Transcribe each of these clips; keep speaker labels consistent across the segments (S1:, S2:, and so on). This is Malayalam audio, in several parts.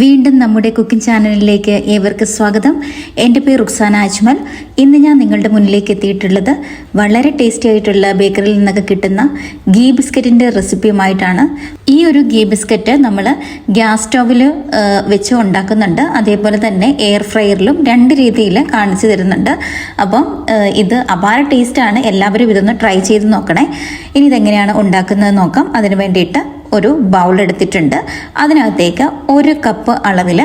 S1: വീണ്ടും നമ്മുടെ കുക്കിംഗ് ചാനലിലേക്ക് ഏവർക്ക് സ്വാഗതം. എന്റെ പേര് റുക്സാന അജ്മൽ. ഇന്ന് ഞാൻ നിങ്ങളുടെ മുന്നിലേക്ക് എത്തിയിട്ടുള്ളത് വളരെ ടേസ്റ്റി ആയിട്ടുള്ള ബേക്കറിയിൽ നിന്നൊക്കെ കിട്ടുന്ന ഗീ ബിസ്ക്കറ്റിന്റെ റെസിപ്പിയുമായിട്ടാണ്. ഈ ഒരു ഗീ ബിസ്ക്കറ്റ് നമ്മൾ ഗ്യാസ് സ്റ്റോവിൽ വെച്ച് ഉണ്ടാക്കുന്നുണ്ട്. അതേപോലെ തന്നെ എയർ ഫ്രയറിലും രണ്ട് രീതിയിൽ കാണിച്ചു തരുന്നുണ്ട്. അപ്പം ഇത് അപാര ടേസ്റ്റാണ്. എല്ലാവരും ഇതൊന്ന് ട്രൈ ചെയ്ത് നോക്കണേ. ഇനി ഇതെങ്ങനെയാണ് ഉണ്ടാക്കുന്നത് നോക്കാം. അതിന് വേണ്ടിയിട്ട് ഒരു ബൗൾ എടുത്തിട്ടുണ്ട്. അതിനകത്തേക്ക് ഒരു കപ്പ് അളവിൽ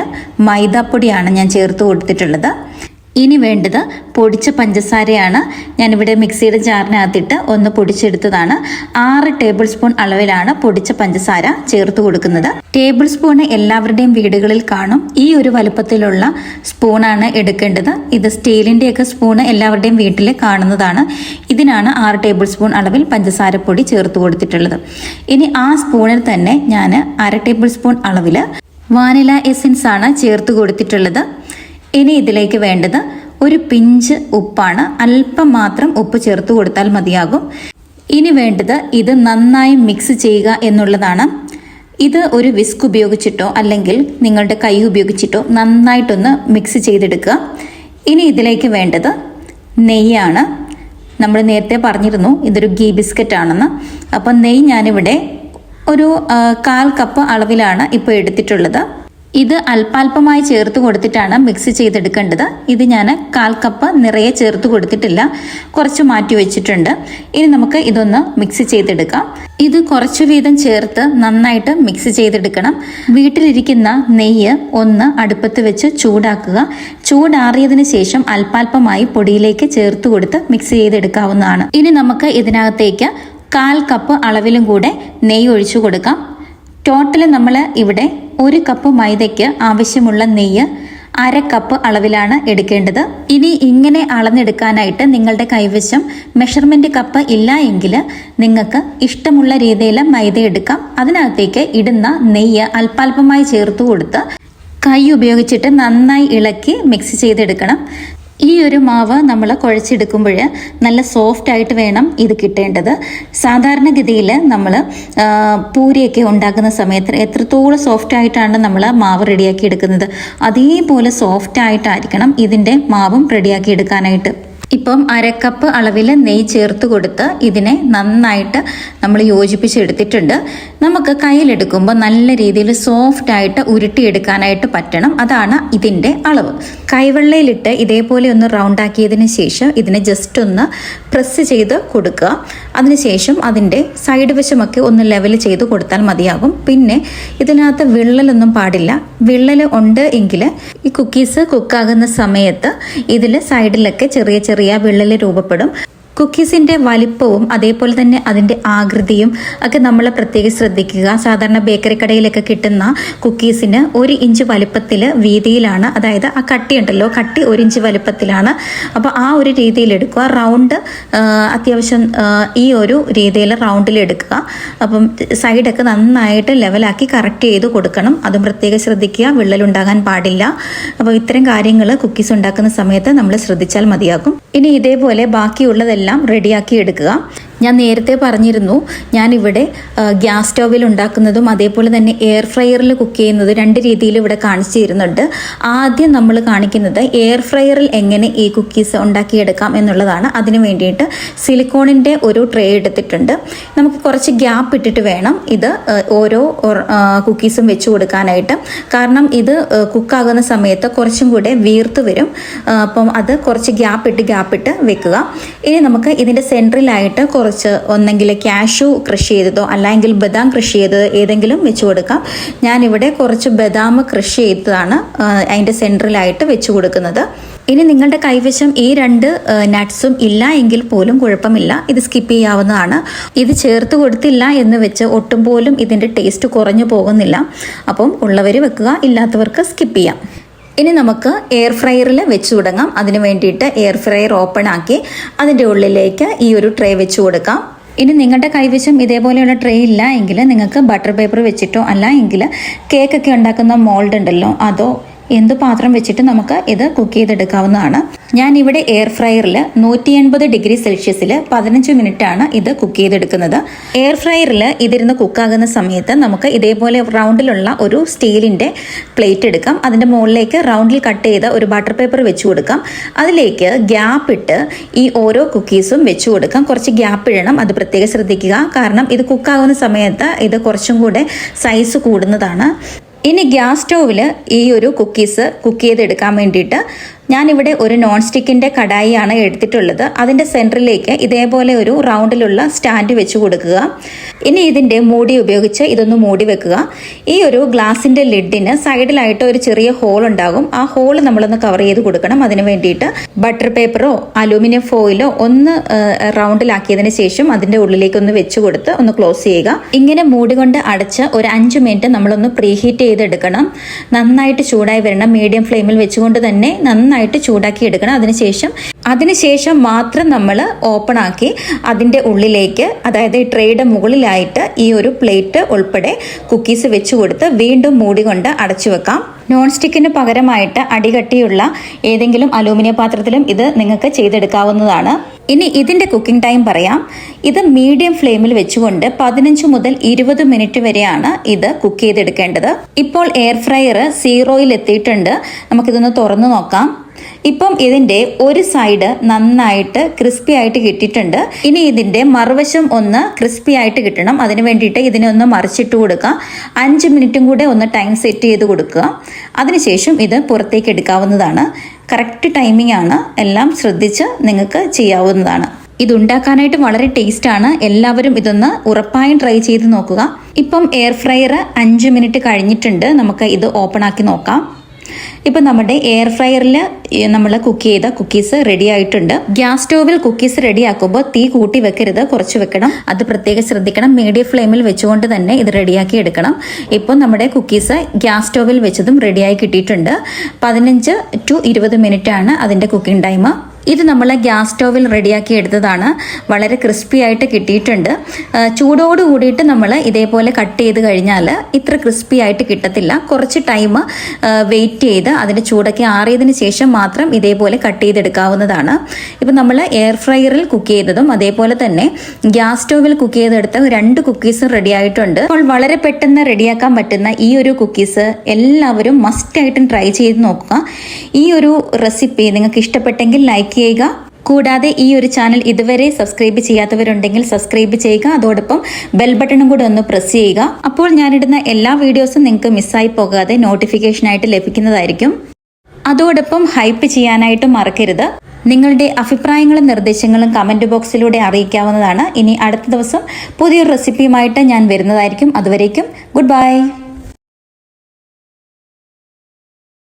S1: മൈദാപ്പൊടിയാണ് ഞാൻ ചേർത്ത് കൊടുത്തിട്ടുള്ളത്. ഇനി വേണ്ടത് പൊടിച്ച പഞ്ചസാരയാണ്. ഞാനിവിടെ മിക്സിയുടെ ജാറിനകത്തിട്ട് ഒന്ന് പൊടിച്ചെടുത്തതാണ്. ആറ് ടേബിൾ സ്പൂൺ അളവിലാണ് പൊടിച്ച പഞ്ചസാര ചേർത്ത് കൊടുക്കുന്നത്. ടേബിൾ സ്പൂൺ എല്ലാവരുടെയും വീടുകളിൽ കാണും. ഈ ഒരു വലുപ്പത്തിലുള്ള സ്പൂണാണ് എടുക്കേണ്ടത്. ഇത് സ്റ്റീലിന്റെയൊക്കെ സ്പൂണ് എല്ലാവരുടെയും വീട്ടിൽ കാണുന്നതാണ്. ഇതിനാണ് ആറ് ടേബിൾ സ്പൂൺ അളവിൽ പഞ്ചസാര പൊടി ചേർത്ത് കൊടുത്തിട്ടുള്ളത്. ഇനി ആ സ്പൂണിൽ തന്നെ ഞാൻ അര ടേബിൾ സ്പൂൺ അളവിൽ വാനില എസൻസ് ആണ് ചേർത്ത് കൊടുത്തിട്ടുള്ളത്. ഇനി ഇതിലേക്ക് വേണ്ടത് ഒരു പിഞ്ച് ഉപ്പാണ്. അല്പം മാത്രം ഉപ്പ് ചേർത്ത് കൊടുത്താൽ മതിയാകും. ഇനി വേണ്ടത് ഇത് നന്നായി മിക്സ് ചെയ്യുക എന്നുള്ളതാണ്. ഇത് ഒരു വിസ്ക് ഉപയോഗിച്ചിട്ടോ അല്ലെങ്കിൽ നിങ്ങളുടെ കൈ ഉപയോഗിച്ചിട്ടോ നന്നായിട്ടൊന്ന് മിക്സ് ചെയ്തെടുക്കുക. ഇനി ഇതിലേക്ക് വേണ്ടത് നെയ്യാണ്. നമ്മൾ നേരത്തെ പറഞ്ഞിരുന്നു ഇതൊരു ഗീ ബിസ്ക്കറ്റ് ആണെന്ന്. അപ്പം നെയ്യ് ഞാനിവിടെ ഒരു കാൽ കപ്പ് അളവിലാണ് ഇപ്പോൾ എടുത്തിട്ടുള്ളത്. ഇത് അല്പാൽപമായി ചേർത്ത് കൊടുത്തിട്ടാണ് മിക്സ് ചെയ്തെടുക്കേണ്ടത്. ഇത് ഞാൻ കാൽ കപ്പ് നിറയെ ചേർത്ത് കൊടുത്തിട്ടില്ല. കുറച്ച് മാറ്റി വെച്ചിട്ടുണ്ട്. ഇനി നമുക്ക് ഇതൊന്ന് മിക്സ് ചെയ്തെടുക്കാം. ഇത് കുറച്ച് വീതം ചേർത്ത് നന്നായിട്ട് മിക്സ് ചെയ്തെടുക്കണം. വീട്ടിലിരിക്കുന്ന നെയ്യ് ഒന്ന് അടുപ്പത്ത് വെച്ച് ചൂടാക്കുക. ചൂടാറിയതിന് ശേഷം അല്പാൽപമായി പൊടിയിലേക്ക് ചേർത്ത് കൊടുത്ത് മിക്സ് ചെയ്തെടുക്കാവുന്നതാണ്. ഇനി നമുക്ക് ഇതിനകത്തേക്ക് കാൽ കപ്പ് അളവിലും കൂടെ നെയ്യ് ഒഴിച്ചു കൊടുക്കാം. ടോട്ടൽ നമ്മൾ ഇവിടെ ഒരു കപ്പ് മൈദയ്ക്ക് ആവശ്യമുള്ള നെയ്യ് അര കപ്പ് അളവിലാണ് എടുക്കേണ്ടത്. ഇനി ഇങ്ങനെ അളന്നെടുക്കാനായിട്ട് നിങ്ങളുടെ കൈവശം മെഷർമെന്റ് കപ്പ് ഇല്ല എങ്കിൽ നിങ്ങൾക്ക് ഇഷ്ടമുള്ള രീതിയിൽ മൈദ എടുക്കാം. അതിനകത്തേക്ക് ഇടുന്ന നെയ്യ് അല്പാൽപമായി ചേർത്ത് കൊടുത്ത് കൈ ഉപയോഗിച്ചിട്ട് നന്നായി ഇളക്കി മിക്സ് ചെയ്തെടുക്കണം. ഈ ഒരു മാവ് നമ്മൾ കുഴച്ചെടുക്കുമ്പോൾ നല്ല സോഫ്റ്റ് ആയിട്ട് വേണം ഇത് കിട്ടേണ്ടത്. സാധാരണഗതിയിൽ നമ്മൾ പൂരിയൊക്കെ ഉണ്ടാക്കുന്ന സമയത്ത് എത്രത്തോളം സോഫ്റ്റ് ആയിട്ടാണ് നമ്മൾ മാവ് റെഡിയാക്കി എടുക്കുന്നത്. അതേപോലെ സോഫ്റ്റ് ആയിട്ടായിരിക്കണം ഇതിന്റെ മാവും റെഡിയാക്കി എടുക്കാനായിട്ട്. ഇപ്പം അരക്കപ്പ് അളവിൽ നെയ്യ് ചേർത്ത് കൊടുത്ത് ഇതിനെ നന്നായിട്ട് നമ്മൾ യോജിപ്പിച്ചെടുത്തിട്ടുണ്ട് നമുക്ക് കയ്യിലെടുക്കുമ്പോൾ നല്ല രീതിയിൽ സോഫ്റ്റ് ആയിട്ട് ഉരുട്ടിയെടുക്കാനായിട്ട് പറ്റണം. അതാണ് ഇതിന്റെ അളവ്. കൈവെള്ളയിലിട്ട് ഇതേപോലെ ഒന്ന് റൗണ്ട് ആക്കിയതിന് ശേഷം ഇതിനെ ജസ്റ്റ് ഒന്ന് പ്രസ് ചെയ്ത് കൊടുക്കുക. അതിനുശേഷം അതിന്റെ സൈഡ് വശമൊക്കെ ഒന്ന് ലെവൽ ചെയ്ത് കൊടുത്താൽ മതിയാകും. പിന്നെ ഇതിനകത്ത് വിള്ളലൊന്നും പാടില്ല. വിള്ളൽ ഉണ്ട് എങ്കിൽ ഈ കുക്കീസ് കുക്കാകുന്ന സമയത്ത് ഇതിൽ സൈഡിലൊക്കെ ചെറിയ ചെറിയ വിള്ളൽ രൂപപ്പെടും. കുക്കീസിന്റെ വലിപ്പവും അതേപോലെ തന്നെ അതിന്റെ ആകൃതിയും ഒക്കെ നമ്മൾ പ്രത്യേകം ശ്രദ്ധിക്കുക. സാധാരണ ബേക്കറി കടയിലൊക്കെ കിട്ടുന്ന കുക്കീസിന് ഒരു ഇഞ്ച് വലിപ്പത്തിൽ വീതിയിലാണ്. അതായത് ആ കട്ടി ഉണ്ടല്ലോ കട്ടി ഒരു ഇഞ്ച് വലിപ്പത്തിലാണ്. അപ്പോൾ ആ ഒരു രീതിയിൽ എടുക്കുക. റൗണ്ട് അത്യാവശ്യം ഈ ഒരു രീതിയിൽ റൗണ്ടിൽ എടുക്കുക. അപ്പം സൈഡൊക്കെ നന്നായിട്ട് ലെവലാക്കി കറക്റ്റ് ചെയ്ത് കൊടുക്കണം. അതും പ്രത്യേകം ശ്രദ്ധിക്കുക. വിള്ളലുണ്ടാകാൻ പാടില്ല. അപ്പോൾ ഇത്തരം കാര്യങ്ങൾ കുക്കീസ് ഉണ്ടാക്കുന്ന സമയത്ത് നമ്മൾ ശ്രദ്ധിച്ചാൽ മതിയാകും. ഇനി ഇതേപോലെ ബാക്കിയുള്ളതെല്ലാം റെഡിയാക്കി എടുക്കുക. ഞാൻ നേരത്തെ പറഞ്ഞിരുന്നു ഞാനിവിടെ ഗ്യാസ് സ്റ്റോവിൽ ഉണ്ടാക്കുന്നതും അതേപോലെ തന്നെ എയർ ഫ്രയറിൽ കുക്ക് ചെയ്യുന്നതും രണ്ട് രീതിയിൽ ഇവിടെ കാണിച്ചു തരുന്നുണ്ട്. ആദ്യം നമ്മൾ കാണിക്കുന്നത് എയർ ഫ്രയറിൽ എങ്ങനെ ഈ കുക്കീസ് ഉണ്ടാക്കിയെടുക്കാം എന്നുള്ളതാണ്. അതിന് വേണ്ടിയിട്ട് സിലിക്കോണിന്റെ ഒരു ട്രേ എടുത്തിട്ടുണ്ട്. നമുക്ക് കുറച്ച് ഗ്യാപ്പ് ഇട്ടിട്ട് വേണം ഇത് ഓരോ കുക്കീസും വെച്ച് കൊടുക്കാനായിട്ട്. കാരണം ഇത് കുക്കാകുന്ന സമയത്ത് കുറച്ചും കൂടെ വീർത്ത് വരും. അപ്പം അത് കുറച്ച് ഗ്യാപ്പ് ഇട്ട് ഗ്യാപ്പ് ഇട്ട് വെക്കുക. ഇനി നമുക്ക് ഇതിന്റെ സെൻട്രലായിട്ട് കുറച്ച് ഒന്നെങ്കിൽ ക്യാഷു കൃഷി ചെയ്തതോ അല്ലെങ്കിൽ ബദാം കൃഷി ചെയ്തത് ഏതെങ്കിലും വെച്ച് കൊടുക്കാം. ഞാനിവിടെ കുറച്ച് ബദാം കൃഷി ചെയ്തതാണ് അതിന്റെ സെൻട്രലായിട്ട് വെച്ച് കൊടുക്കുന്നത്. ഇനി നിങ്ങളുടെ കൈവശം ഈ രണ്ട് നട്ട്സും ഇല്ല എങ്കിൽ പോലും കുഴപ്പമില്ല. ഇത് സ്കിപ്പ് ചെയ്യാവുന്നതാണ്. ഇത് ചേർത്ത് കൊടുത്തില്ല എന്ന് വെച്ച് ഒട്ടും പോലും ഇതിന്റെ ടേസ്റ്റ് കുറഞ്ഞു പോകുന്നില്ല. അപ്പം ഉള്ളവർ വെക്കുക ഇല്ലാത്തവർക്ക് സ്കിപ്പ് ചെയ്യാം. ഇനി നമുക്ക് എയർ ഫ്രയറിൽ വെച്ച് തുടങ്ങാം. അതിന് വേണ്ടിയിട്ട് എയർ ഫ്രയർ ഓപ്പൺ ആക്കി അതിന്റെ ഉള്ളിലേക്ക് ഈ ഒരു ട്രേ വെച്ച് കൊടുക്കാം. ഇനി നിങ്ങളുടെ കൈവശം ഇതേപോലെയുള്ള ട്രേ ഇല്ല എങ്കിൽ നിങ്ങൾക്ക് ബട്ടർ പേപ്പർ വെച്ചിട്ടോ അല്ല എങ്കിൽ കേക്കൊക്കെ ഉണ്ടാക്കുന്ന മോൾഡ് ഉണ്ടല്ലോ അതോ എന്ത് പാത്രം വെച്ചിട്ട് നമുക്ക് ഇത് കുക്ക് ചെയ്തെടുക്കാവുന്നതാണ്. ഞാൻ ഇവിടെ എയർ ഫ്രയറിൽ നൂറ്റി എൺപത് ഡിഗ്രി സെൽഷ്യസിൽ പതിനഞ്ച് മിനിറ്റ് ആണ് ഇത് കുക്ക് ചെയ്തെടുക്കുന്നത്. എയർ ഫ്രയറിൽ ഇതിരുന്ന് കുക്കാകുന്ന സമയത്ത് നമുക്ക് ഇതേപോലെ റൗണ്ടിലുള്ള ഒരു സ്റ്റീലിന്റെ പ്ലേറ്റ് എടുക്കാം. അതിന്റെ മുകളിലേക്ക് റൗണ്ടിൽ കട്ട് ചെയ്ത ഒരു ബട്ടർ പേപ്പർ വെച്ച് കൊടുക്കാം. അതിലേക്ക് ഗ്യാപ്പ് ഇട്ട് ഈ ഓരോ കുക്കീസും വെച്ച് കൊടുക്കാം. കുറച്ച് ഗ്യാപ്പ് ഇടണം. അത് പ്രത്യേകം ശ്രദ്ധിക്കുക. കാരണം ഇത് കുക്കാകുന്ന സമയത്ത് ഇത് കുറച്ചും കൂടെ സൈസ് കൂടുന്നതാണ്. ഇനി ഗ്യാസ് സ്റ്റൗവിൽ ഈ ഒരു കുക്കീസ് കുക്ക് ചെയ്തെടുക്കാൻ വേണ്ടിയിട്ട് ഞാനിവിടെ ഒരു നോൺ സ്റ്റിക്കിന്റെ കടായിയാണ് എടുത്തിട്ടുള്ളത്. അതിന്റെ സെന്ററിലേക്ക് ഇതേപോലെ ഒരു റൗണ്ടിലുള്ള സ്റ്റാൻഡ് വെച്ച് കൊടുക്കുക. ഇനി ഇതിന്റെ മൂടി ഉപയോഗിച്ച് ഇതൊന്ന് മൂടി വെക്കുക. ഈ ഒരു ഗ്ലാസിന്റെ ലിഡിന് സൈഡിലായിട്ട് ഒരു ചെറിയ ഹോൾ ഉണ്ടാകും. ആ ഹോൾ നമ്മളൊന്ന് കവർ ചെയ്ത് കൊടുക്കണം. അതിന് വേണ്ടിയിട്ട് ബട്ടർ പേപ്പറോ അലൂമിനിയം ഫോയിലോ ഒന്ന് റൗണ്ടിലാക്കിയതിന് ശേഷം അതിന്റെ ഉള്ളിലേക്ക് ഒന്ന് വെച്ച് കൊടുത്ത് ഒന്ന് ക്ലോസ് ചെയ്യുക. ഇങ്ങനെ മൂടി കൊണ്ട് അടച്ച് ഒരു അഞ്ച് മിനിറ്റ് നമ്മളൊന്ന് പ്രീഹീറ്റ് ചെയ്തെടുക്കണം. നന്നായിട്ട് ചൂടായി വരണം. മീഡിയം ഫ്ലെയിമിൽ വെച്ചുകൊണ്ട് തന്നെ നന്നായിട്ട് ചൂടാക്കി എടുക്കണം അതിനുശേഷം അതിനുശേഷം മാത്രം നമ്മൾ ഓപ്പൺ ആക്കി അതിന്റെ ഉള്ളിലേക്ക് അതായത് ഈ ട്രേയുടെ മുകളിലായിട്ട് ഈ ഒരു പ്ലേറ്റ് ഉൾപ്പെടെ കുക്കീസ് വെച്ച് കൊടുത്ത് വീണ്ടും മൂടി കൊണ്ട് അടച്ചു വെക്കാം. നോൺ സ്റ്റിക്കിന് പകരമായിട്ട് അടികട്ടിയുള്ള ഏതെങ്കിലും അലൂമിനിയം പാത്രത്തിലും ഇത് നിങ്ങൾക്ക് ചെയ്തെടുക്കാവുന്നതാണ്. ഇനി ഇതിന്റെ കുക്കിംഗ് ടൈം പറയാം. ഇത് മീഡിയം ഫ്ലെയിമിൽ വെച്ചുകൊണ്ട് പതിനഞ്ച് മുതൽ ഇരുപത് മിനിറ്റ് വരെയാണ് ഇത് കുക്ക് ചെയ്തെടുക്കേണ്ടത്. ഇപ്പോൾ എയർ ഫ്രയർ സീറോയിൽ എത്തിയിട്ടുണ്ട്. നമുക്കിതൊന്ന് തുറന്നു നോക്കാം. ഇപ്പം ഇതിന്റെ ഒരു സൈഡ് നന്നായിട്ട് ക്രിസ്പി ആയിട്ട് കിട്ടിയിട്ടുണ്ട്. ഇനി ഇതിന്റെ മറുവശം ഒന്ന് ക്രിസ്പി ആയിട്ട് കിട്ടണം. അതിന് വേണ്ടിയിട്ട് ഇതിനെ ഒന്ന് മറിച്ചിട്ട് കൊടുക്കുക അഞ്ച് മിനിറ്റും കൂടെ ഒന്ന് ടൈം സെറ്റ് ചെയ്ത് കൊടുക്കുക. അതിനുശേഷം ഇത് പുറത്തേക്ക് എടുക്കാവുന്നതാണ്. കറക്റ്റ് ടൈമിംഗ് ആണ്. എല്ലാം ശ്രദ്ധിച്ച് നിങ്ങൾക്ക് ചെയ്യാവുന്നതാണ്. ഇതുണ്ടാക്കാനായിട്ട് വളരെ ടേസ്റ്റ് ആണ്. എല്ലാവരും ഇതൊന്ന് ഉറപ്പായും ട്രൈ ചെയ്ത് നോക്കുക. ഇപ്പം എയർ ഫ്രയർ അഞ്ച് മിനിറ്റ് കഴിഞ്ഞിട്ടുണ്ട്. നമുക്ക് ഇത് ഓപ്പൺ ആക്കി നോക്കാം. ഇപ്പം നമ്മുടെ എയർ ഫ്രയറിൽ നമ്മൾ കുക്ക് ചെയ്ത കുക്കീസ് റെഡി ആയിട്ടുണ്ട്. ഗ്യാസ് സ്റ്റോവിൽ കുക്കീസ് റെഡി ആക്കുമ്പോൾ തീ കൂട്ടി വെക്കരുത് കുറച്ച് വെക്കണം. അത് പ്രത്യേകം ശ്രദ്ധിക്കണം. മീഡിയം ഫ്ലെയിമിൽ വെച്ചുകൊണ്ട് തന്നെ ഇത് റെഡിയാക്കി എടുക്കണം. ഇപ്പോൾ നമ്മുടെ കുക്കീസ് ഗ്യാസ് സ്റ്റോവിൽ വെച്ചതും റെഡിയായി കിട്ടിയിട്ടുണ്ട്. പതിനഞ്ച് ടു ഇരുപത് മിനിറ്റ് ആണ് അതിന്റെ കുക്കിംഗ് ടൈം ഇത് നമ്മൾ ഗ്യാസ് സ്റ്റോവിൽ റെഡിയാക്കി എടുത്തതാണ്. വളരെ ക്രിസ്പി ആയിട്ട് കിട്ടിയിട്ടുണ്ട്. ചൂടോട് കൂടിയിട്ട് നമ്മൾ ഇതേപോലെ കട്ട് ചെയ്ത് കഴിഞ്ഞാൽ ഇത്ര ക്രിസ്പി ആയിട്ട് കിട്ടത്തില്ല. കുറച്ച് ടൈം വെയിറ്റ് ചെയ്ത് അതിന്റെ ചൂടൊക്കെ ആറിയതിന് ശേഷം മാത്രം ഇതേപോലെ കട്ട് ചെയ്തെടുക്കാവുന്നതാണ്. ഇപ്പം നമ്മൾ എയർ ഫ്രയറിൽ കുക്ക് ചെയ്തതും അതേപോലെ തന്നെ ഗ്യാസ് സ്റ്റോവിൽ കുക്ക് ചെയ്തെടുത്ത രണ്ട് കുക്കീസും റെഡി ആയിട്ടുണ്ട്. അപ്പോൾ വളരെ പെട്ടെന്ന് റെഡിയാക്കാൻ പറ്റുന്ന ഈ ഒരു കുക്കീസ് എല്ലാവരും മസ്റ്റായിട്ടും ട്രൈ ചെയ്ത് നോക്കുക. ഈ ഒരു റെസിപ്പി നിങ്ങൾക്ക് ഇഷ്ടപ്പെട്ടെങ്കിൽ ലൈക്ക് ചെയ്യുക. കൂടാതെ ഈ ഒരു ചാനൽ ഇതുവരെ സബ്സ്ക്രൈബ് ചെയ്യാത്തവരുണ്ടെങ്കിൽ സബ്സ്ക്രൈബ് ചെയ്യുക. അതോടൊപ്പം ബെൽ ബട്ടണും കൂടെ ഒന്ന് പ്രസ് ചെയ്യുക. അപ്പോൾ ഞാനിടുന്ന എല്ലാ വീഡിയോസും നിങ്ങൾക്ക് മിസ്സായി പോകാതെ നോട്ടിഫിക്കേഷനായിട്ട് ലഭിക്കുന്നതായിരിക്കും. അതോടൊപ്പം ഹൈപ്പ് ചെയ്യാനായിട്ട് മറക്കരുത്. നിങ്ങളുടെ അഭിപ്രായങ്ങളും നിർദ്ദേശങ്ങളും കമന്റ് ബോക്സിലൂടെ അറിയിക്കാവുന്നതാണ്. ഇനി അടുത്ത ദിവസം പുതിയൊരു റെസിപ്പിയുമായിട്ട് ഞാൻ വരുന്നതായിരിക്കും. അതുവരേക്കും ഗുഡ് ബൈ